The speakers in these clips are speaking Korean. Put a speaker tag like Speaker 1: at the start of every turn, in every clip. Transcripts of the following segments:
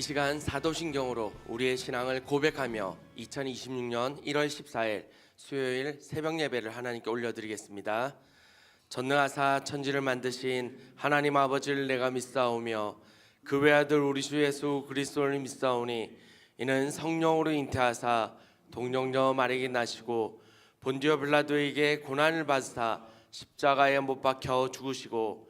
Speaker 1: 이 시간 사도신경으로 우리의 신앙을 고백하며 2026년 1월 14일 수요일 새벽 예배를 하나님께 올려드리겠습니다. 전능하사 천지를 만드신 하나님 아버지를 내가 믿사오며 그 외아들 우리 주 예수 그리스도를 믿사오니 이는 성령으로 잉태하사 동정녀 마리에게 나시고 본디오 빌라도에게 고난을 받으사 십자가에 못 박혀 죽으시고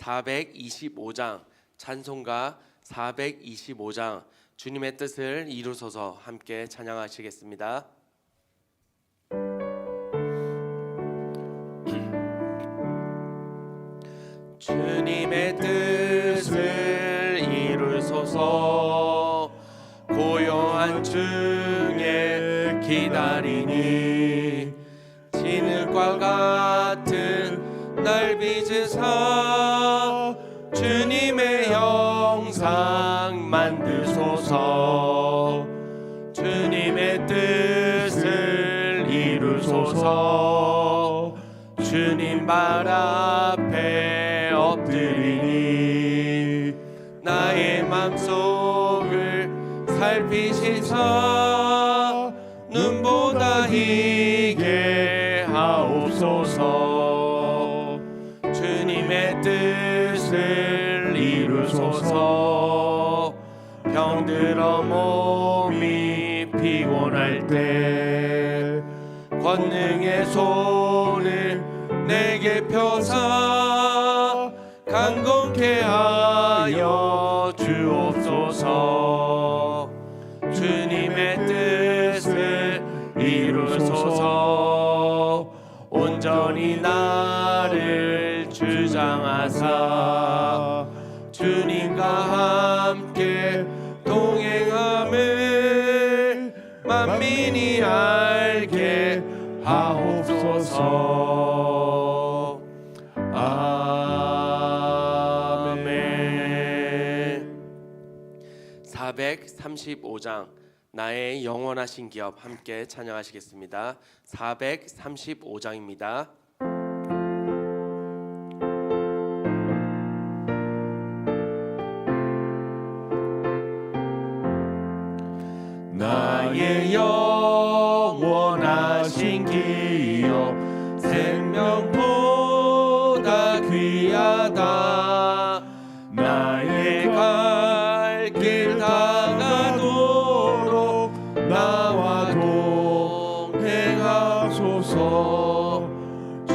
Speaker 1: 425장 찬송가 425장 주님의 뜻을 이루소서 함께 찬양하시겠습니다. 주님의 뜻을 이루소서 고요한 중에 기다리니 날 빚으사 주님의 형상 만드소서. 주님의 뜻을 이루소서. 주님 발 앞에 엎드리니 나의 맘속을 살피시사 이루소서 병들어 몸이 피곤할 때 권능의 손을 내게 펴사 함께 동행함을 만민이 알게 하옵소서. 아멘. 435장 나의 영원하신 기업 함께 찬양하시겠습니다. 435장입니다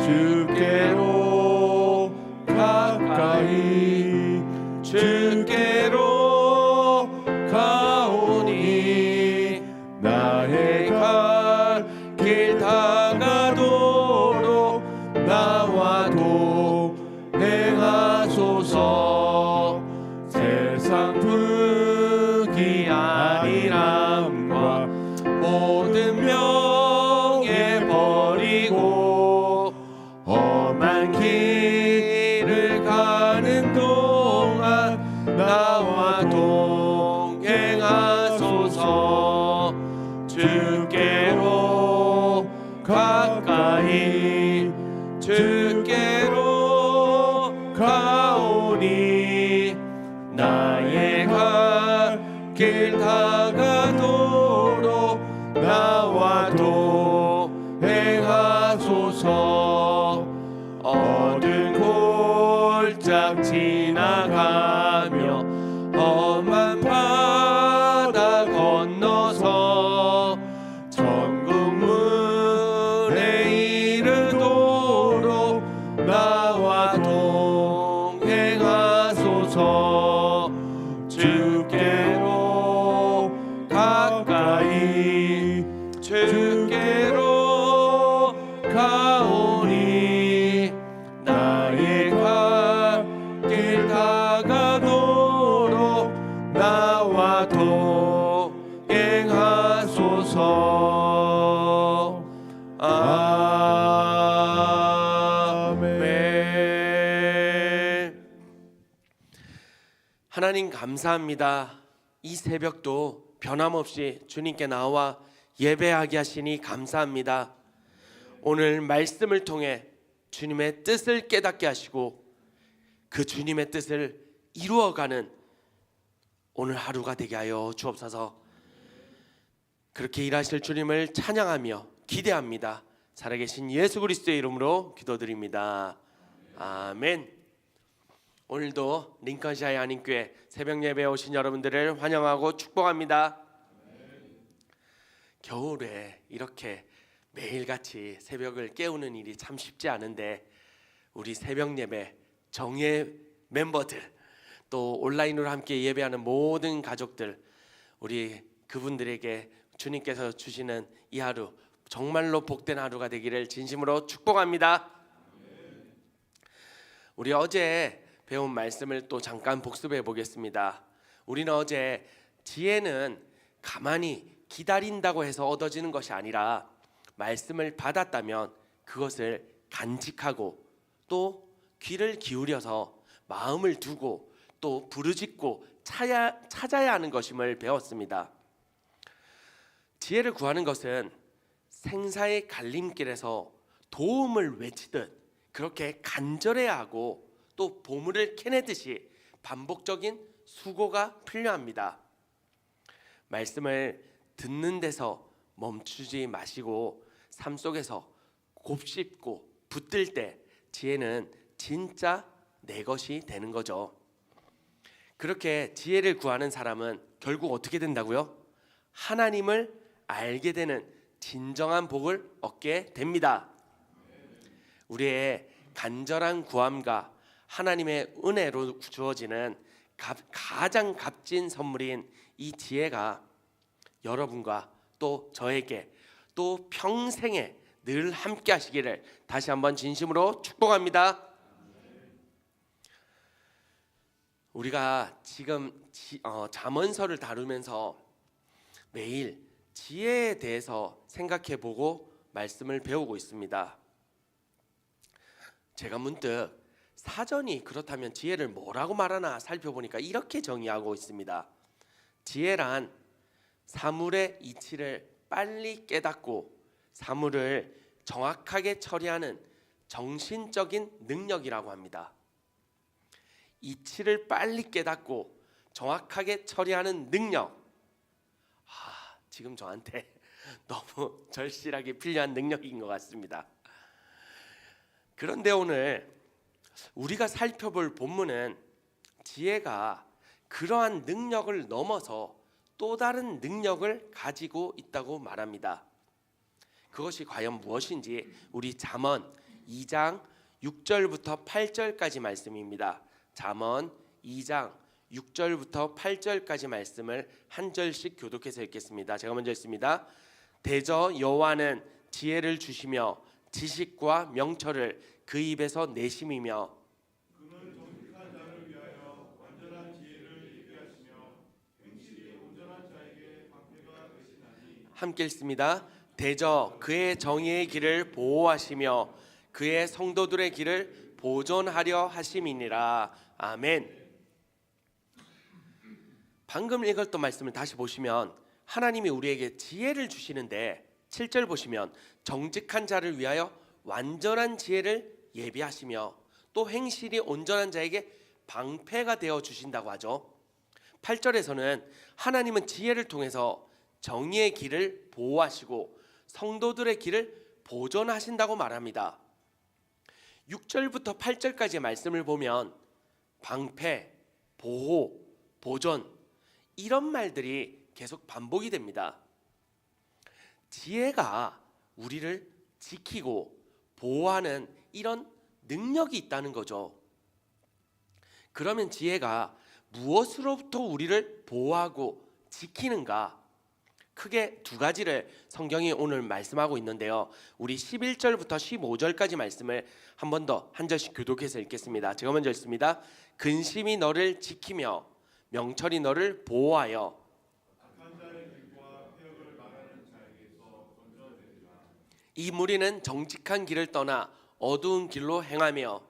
Speaker 1: 주께 감사합니다. 이 새벽도 변함없이 주님께 나와 예배하게 하시니 감사합니다. 오늘 말씀을 통해 주님의 뜻을 깨닫게 하시고 그 주님의 뜻을 이루어가는 오늘 하루가 되게 하여 주옵소서. 그렇게 일하실 주님을 찬양하며 기대합니다. 살아계신 예수 그리스도의 이름으로 기도드립니다. 아멘. 오늘도 링컨샤이 한인교회 새벽 예배에 오신 여러분들을 환영하고 축복합니다. 겨울에 이렇게 매일같이 새벽을 깨우는 일이 참 쉽지 않은데 우리 새벽 예배 정예 멤버들 또 온라인으로 함께 예배하는 모든 가족들 우리 그분들에게 주님께서 주시는 이 하루 정말로 복된 하루가 되기를 진심으로 축복합니다. 우리 어제 배운 말씀을 또 잠깐 복습해 보겠습니다. 우리는 어제 지혜는 가만히 기다린다고 해서 얻어지는 것이 아니라 말씀을 받았다면 그것을 간직하고 또 귀를 기울여서 마음을 두고 또 부르짖고 찾아야, 찾아야 하는 것임을 배웠습니다. 지혜를 구하는 것은 생사의 갈림길에서 도움을 외치듯 그렇게 간절해야 하고 또 보물을 캐내듯이 반복적인 수고가 필요합니다. 말씀을 듣는 데서 멈추지 마시고 삶 속에서 곱씹고 붙들 때 지혜는 진짜 내 것이 되는 거죠. 그렇게 지혜를 구하는 사람은 결국 어떻게 된다고요? 하나님을 알게 되는 진정한 복을 얻게 됩니다. 우리의 간절한 구함과 하나님의 은혜로 주어지는 가, 가장 값진 선물인 이 지혜가 여러분과 또 저에게 또 평생에 늘 함께 하시기를 다시 한번 진심으로 축복합니다. 우리가 지금 지, 어, 잠언서를 다루면서 매일 지혜에 대해서 생각해 보고 말씀을 배우고 있습니다. 제가 문득 사전이 그렇다면 지혜를 뭐라고 말하나 살펴보니까 이렇게 정의하고 있습니다. 지혜란 사물의 이치를 빨리 깨닫고 사물을 정확하게 처리하는 정신적인 능력이라고 합니다. 이치를 빨리 깨닫고 정확하게 처리하는 능력. 아, 지금 저한테 너무 절실하게 필요한 능력인 것 같습니다. 그런데 오늘 우리가 살펴볼 본문은 지혜가 그러한 능력을 넘어서 또 다른 능력을 가지고 있다고 말합니다. 그것이 과연 무엇인지 우리 잠언 2장 6절부터 8절까지 말씀입니다. 잠언 2장 6절부터 8절까지 말씀을 한 절씩 교독해서 읽겠습니다. 제가 먼저 읽습니다. 대저 여호와는 지혜를 주시며 지식과 명철을 그 입에서 내심이며 함께 읽습니다. 대저 그의 정의의 길을 보호하시며 그의 성도들의 길을 보존하려 하심이니라. 아멘. 방금 읽었던 말씀을 다시 보시면 하나님이 우리에게 지혜를 주시는데 7절 보시면 정직한 자를 위하여 완전한 지혜를 예비하시며 또 행실이 온전한 자에게 방패가 되어 주신다고 하죠. 8절에서는 하나님은 지혜를 통해서 정의의 길을 보호하시고 성도들의 길을 보존하신다고 말합니다. 6절부터 8절까지의 말씀을 보면 방패, 보호, 보존 이런 말들이 계속 반복이 됩니다. 지혜가 우리를 지키고 보호하는 이런 능력이 있다는 거죠. 그러면 지혜가 무엇으로부터 우리를 보호하고 지키는가? 크게 두 가지를 성경이 오늘 말씀하고 있는데요. 우리 11절부터 15절까지 말씀을 한 번 더 한 절씩 교독해서 읽겠습니다. 제가 먼저 읽습니다. 근심이 너를 지키며 명철이 너를 보호하여 이 무리는 정직한 길을 떠나 어두운 길로 행하며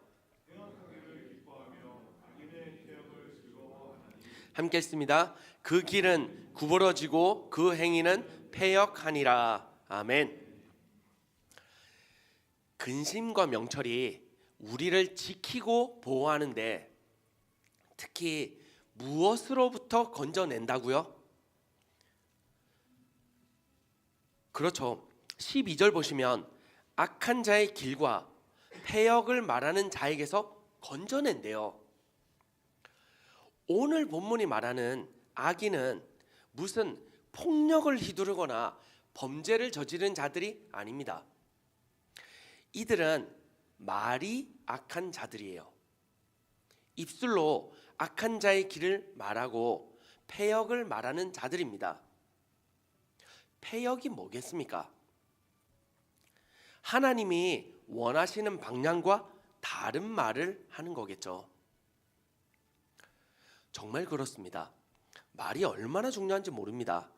Speaker 1: 함께 읽습니다. 그 길은 구부러지고 그 행위는 폐역하니라. 아멘. 근심과 명철이 우리를 지키고 보호하는데 특히 무엇으로부터 건져낸다고요? 그렇죠. 12절 보시면 악한 자의 길과 폐역을 말하는 자에게서 건져낸대요. 오늘 본문이 말하는 악인은 무슨 폭력을 휘두르거나 범죄를 저지른 자들이 아닙니다. 이들은 말이 악한 자들이에요. 입술로 악한 자의 길을 말하고 폐역을 말하는 자들입니다. 폐역이 뭐겠습니까? 하나님이 원하시는 방향과 다른 말을 하는 거겠죠. 정말 그렇습니다. 말이 얼마나 중요한지 모릅니다.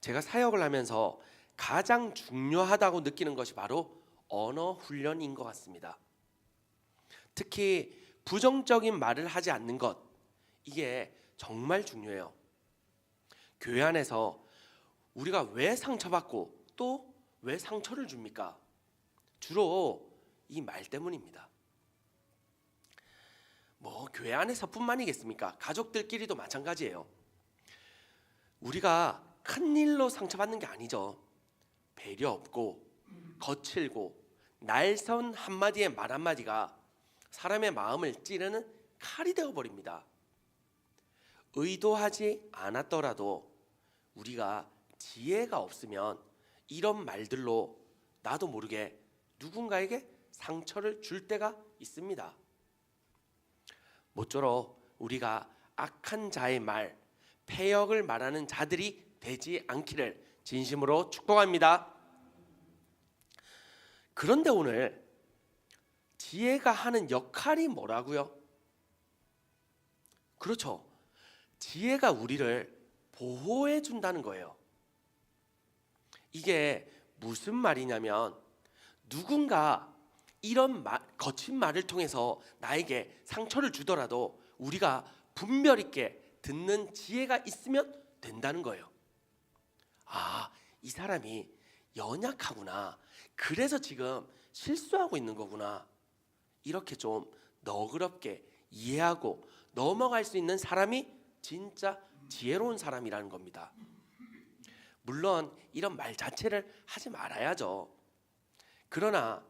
Speaker 1: 제가 사역을 하면서 가장 중요하다고 느끼는 것이 바로 언어 훈련인 것 같습니다. 특히 부정적인 말을 하지 않는 것 이게 정말 중요해요. 교회 안에서 우리가 왜 상처받고 또 왜 상처를 줍니까? 주로 이 말 때문입니다. 뭐 교회 안에서뿐만이겠습니까? 가족들끼리도 마찬가지예요. 우리가 큰 일로 상처받는 게 아니죠. 배려 없고 거칠고 날선 한마디의 말 한마디가 사람의 마음을 찌르는 칼이 되어 버립니다. 의도하지 않았더라도 우리가 지혜가 없으면 이런 말들로 나도 모르게 누군가에게 상처를 줄 때가 있습니다. 모쪼록 우리가 악한 자의 말, 폐역을 말하는 자들이 되지 않기를 진심으로 축복합니다. 그런데 오늘 지혜가 하는 역할이 뭐라고요? 그렇죠. 지혜가 우리를 보호해 준다는 거예요. 이게 무슨 말이냐면 누군가 이런 말, 거친 말을 통해서 나에게 상처를 주더라도 우리가 분별 있게 듣는 지혜가 있으면 된다는 거예요. 아, 이 사람이 연약하구나. 그래서 지금 실수하고 있는 거구나. 이렇게 좀 너그럽게 이해하고 넘어갈 수 있는 사람이 진짜 지혜로운 사람이라는 겁니다. 물론 이런 말 자체를 하지 말아야죠. 그러나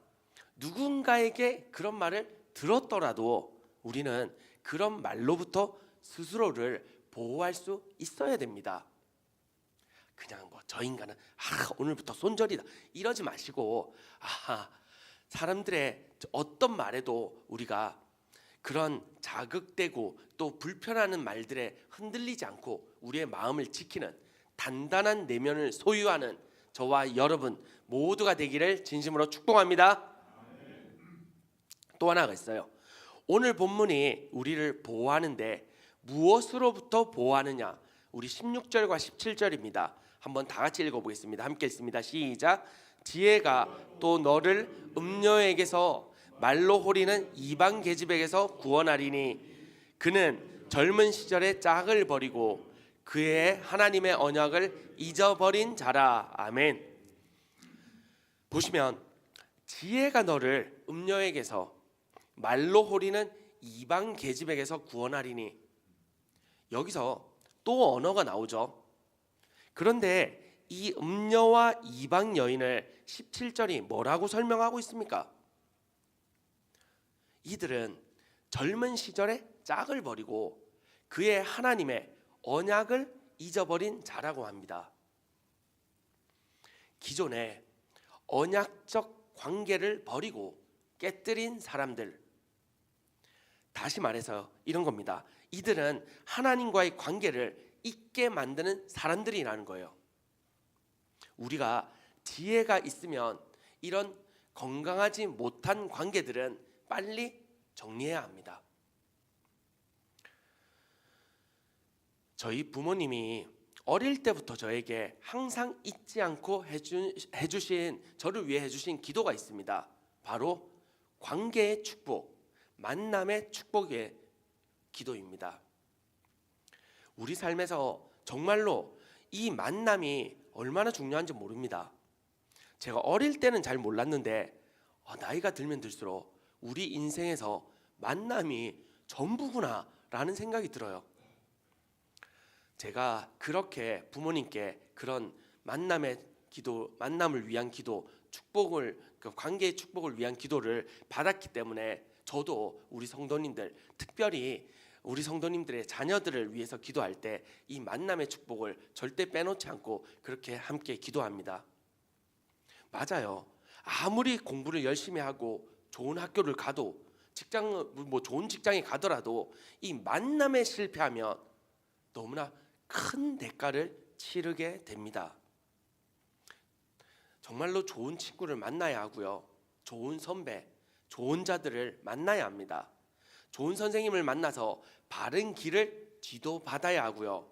Speaker 1: 누군가에게 그런 말을 들었더라도 우리는 그런 말로부터 스스로를 보호할 수 있어야 됩니다. 그냥 뭐 저 인간은 아 오늘부터 손절이다 이러지 마시고 아 사람들의 어떤 말에도 우리가 그런 자극되고 또 불편하는 말들에 흔들리지 않고 우리의 마음을 지키는 단단한 내면을 소유하는 저와 여러분 모두가 되기를 진심으로 축복합니다. 또 하나가 있어요. 오늘 본문이 우리를 보호하는데 무엇으로부터 보호하느냐? 우리 16절과 17절입니다. 한번 다 같이 읽어보겠습니다. 함께 읽습니다. 시작. 지혜가 또 너를 음녀에게서 말로 호리는 이방 계집에게서 구원하리니 그는 젊은 시절의 짝을 버리고 그의 하나님의 언약을 잊어버린 자라. 아멘. 보시면 지혜가 너를 음녀에게서 말로 호리는 이방 계집에게서 구원하리니 여기서 또 언어가 나오죠. 그런데 이 음녀와 이방 여인을 17절이 뭐라고 설명하고 있습니까? 이들은 젊은 시절에 짝을 버리고 그의 하나님의 언약을 잊어버린 자라고 합니다. 기존에 언약적 관계를 버리고 깨뜨린 사람들. 다시 말해서 이런 겁니다. 이들은 하나님과의 관계를 잊게 만드는 사람들이라는 거예요. 우리가 지혜가 있으면 이런 건강하지 못한 관계들은 빨리 정리해야 합니다. 저희 부모님이 어릴 때부터 저에게 항상 잊지 않고 해주, 해주신 저를 위해 해주신 기도가 있습니다. 바로 관계의 축복, 만남의 축복의 기도입니다. 우리 삶에서 정말로 이 만남이 얼마나 중요한지 모릅니다. 제가 어릴 때는 잘 몰랐는데 아, 나이가 들면 들수록 우리 인생에서 만남이 전부구나라는 생각이 들어요. 제가 그렇게 부모님께 그런 만남의 기도, 만남을 위한 기도, 축복을 그 관계의 축복을 위한 기도를 받았기 때문에 저도 우리 성도님들 특별히 우리 성도님들의 자녀들을 위해서 기도할 때 이 만남의 축복을 절대 빼놓지 않고 그렇게 함께 기도합니다. 맞아요. 아무리 공부를 열심히 하고 좋은 학교를 가도 직장 뭐 좋은 직장에 가더라도 이 만남에 실패하면 너무나 큰 대가를 치르게 됩니다. 정말로 좋은 친구를 만나야 하고요. 좋은 선배, 좋은 자들을 만나야 합니다. 좋은 선생님을 만나서 바른 길을 지도받아야 하고요.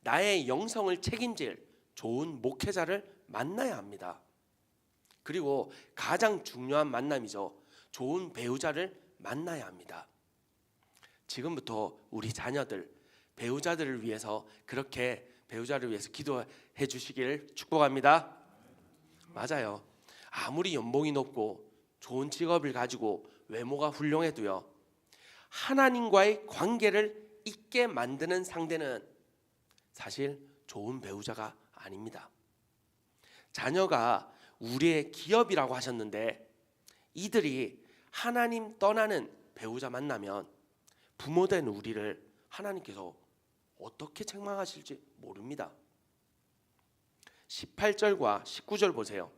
Speaker 1: 나의 영성을 책임질 좋은 목회자를 만나야 합니다. 그리고 가장 중요한 만남이죠. 좋은 배우자를 만나야 합니다. 지금부터 우리 자녀들, 배우자들을 위해서 그렇게 배우자를 위해서 기도해 주시기를 축복합니다. 맞아요. 아무리 연봉이 높고 좋은 직업을 가지고 외모가 훌륭해도요. 하나님과의 관계를 있게 만드는 상대는 사실 좋은 배우자가 아닙니다. 자녀가 우리의 기업이라고 하셨는데 이들이 하나님 떠나는 배우자 만나면 부모된 우리를 하나님께서 어떻게 책망하실지 모릅니다. 18절과 19절 보세요.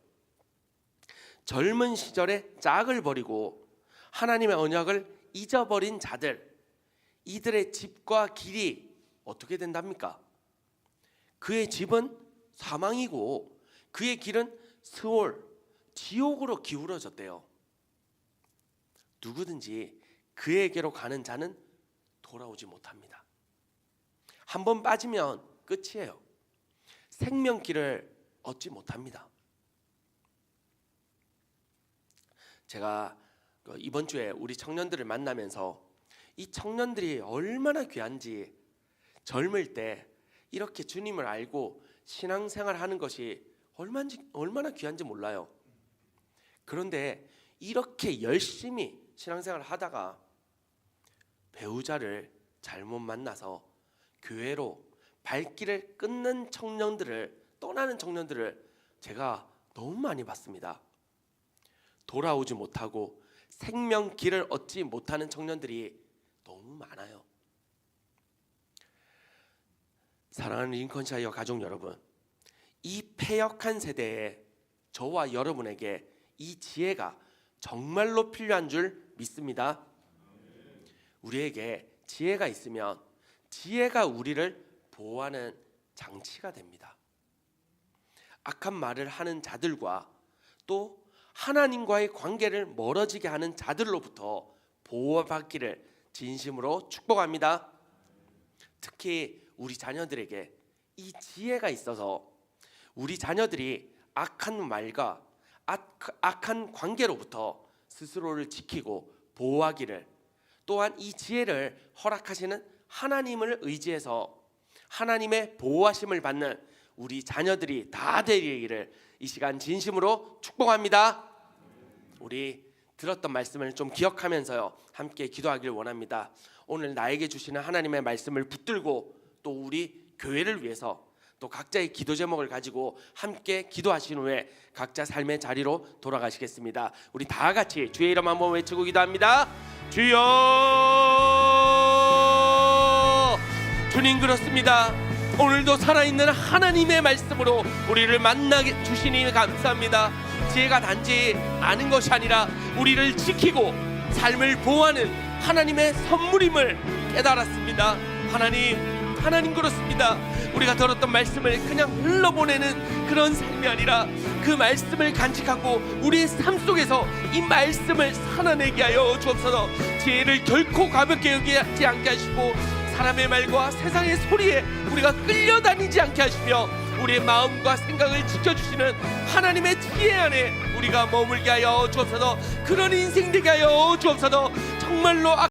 Speaker 1: 젊은 시절에 짝을 버리고 하나님의 언약을 잊어버린 자들 이들의 집과 길이 어떻게 된답니까? 그의 집은 사망이고 그의 길은 스올 지옥으로 기울어졌대요. 누구든지 그에게로 가는 자는 돌아오지 못합니다. 한 번 빠지면 끝이에요. 생명길을 얻지 못합니다. 제가 그 이번 주에 우리 청년들을 만나면서 이 청년들이 얼마나 귀한지 젊을 때 이렇게 주님을 알고 신앙생활 하는 것이 얼마인지, 얼마나 귀한지 몰라요. 그런데 이렇게 열심히 신앙생활을 하다가 배우자를 잘못 만나서 교회로 발길을 끊는 청년들을 떠나는 청년들을 제가 너무 많이 봤습니다. 돌아오지 못하고 생명 길을 얻지 못하는 청년들이 너무 많아요. 사랑하는 링컨샤이어 가족 여러분, 이 폐역한 세대에 저와 여러분에게 이 지혜가 정말로 필요한 줄 믿습니다. 우리에게 지혜가 있으면 지혜가 우리를 보호하는 장치가 됩니다. 악한 말을 하는 자들과 또 하나님과의 관계를 멀어지게 하는 자들로부터 보호받기를 진심으로 축복합니다. 특히 우리 자녀들에게 이 지혜가 있어서 우리 자녀들이 악한 말과 악, 악한 관계로부터 스스로를 지키고 보호하기를 또한 이 지혜를 허락하시는 하나님을 의지해서 하나님의 보호하심을 받는 우리 자녀들이 다 되기를 이 시간 진심으로 축복합니다. 우리 들었던 말씀을 좀 기억하면서요 함께 기도하길 원합니다. 오늘 나에게 주시는 하나님의 말씀을 붙들고 또 우리 교회를 위해서 또 각자의 기도 제목을 가지고 함께 기도하신 후에 각자 삶의 자리로 돌아가시겠습니다. 우리 다 같이 주의 이름 한번 외치고 기도합니다. 주여 주님 그렇습니다. 오늘도 살아있는 하나님의 말씀으로 우리를 만나게 주시니 감사합니다. 지혜가 단지 아는 것이 아니라 우리를 지키고 삶을 보호하는 하나님의 선물임을 깨달았습니다. 하나님, 하나님 그렇습니다. 우리가 들었던 말씀을 그냥 흘러보내는 그런 삶이 아니라 그 말씀을 간직하고 우리의 삶 속에서 이 말씀을 살아내게 하여 주옵소서 지혜를 결코 가볍게 여기지 않게 하시고 사람의 말과 세상의 소리에 우리가 끌려다니지 않게 하시며 우리의 마음과 생각을 지켜주시는 하나님의 지혜 안에 우리가 머물게 하여 주옵소서. 그런 인생 되게 하여 주옵소서. 정말로